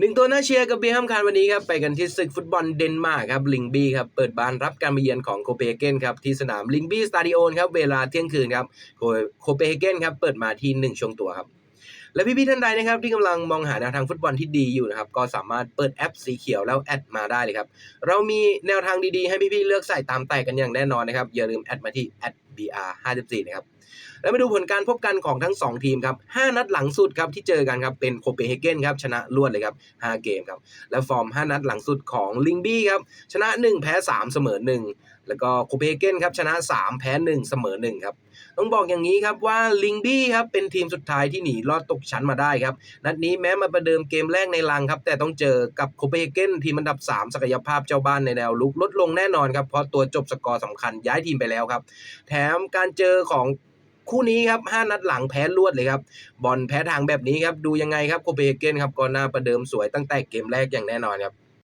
หนึ่งตัวน่าเชียร์กับเบียร์ห้ามคานวันนี้ครับไปกันที่ศึกฟุตบอลเดนมาร์กครับลิงบีครับเปิดบ้านรับการมาเยือนของโคเปนเฮเกนครับที่สนามลิงบีสตาดิโอนครับเวลาเที่ยงคืนครับโคโคเปนเฮเกนครับเปิดมาที่ 1ช่วงตัวครับและพี่ๆท่านใดนะครับที่กำลังมองหาแนวทางฟุตบอลที่ดีอยู่นะครับก็สามารถเปิดแอปสีเขียวแล้วแอดมาได้เลยครับเรามีแนวทางดีๆ ให้พี่ๆเลือกใส่ตามแต่กันอย่างแน่นอนนะครับอย่าลืมแอดมาที่ @br54 นะครับ แล้วมาดูผลการพบกันของทั้ง 2 ทีมครับ 5 นัดหลังสุดครับที่เจอกันครับเป็นโคเปนเฮเกนครับชนะรวดเลยครับ 5 เกมครับ และฟอร์ม 5 นัดหลังสุดของลิงบี้ครับชนะ 1 แพ้ 3 เสมอ 1 แล้วก็โคเปนเฮเกนครับชนะ 3 แพ้ 1 เสมอ 1 ครับ ต้องบอกอย่างนี้ครับว่าลิงบี้ครับเป็นทีมสุดท้ายที่หนีรอดตกชั้นมาได้ครับ นัดนี้แม้มาประเดิมเกมแรกในลังครับแต่ต้องเจอกับโคเปนเฮเกนทีมอันดับ 3 ศักยภาพเจ้าบ้านในแนวลุกลดลงแน่นอนครับเพราะตัวจบสกอร์สำคัญย้ายทีมไปแล้วครับ แถมการเจอของ คู่นี้ครับห้านัดหลังแพ้รวดเลยครับบอลแพ้ทางแบบนี้ครับดูยังไงครับโคเปนเฮเกนครับก็น่าประเดิมสวยตั้งแต่เกมแรกอย่างแน่นอนครับ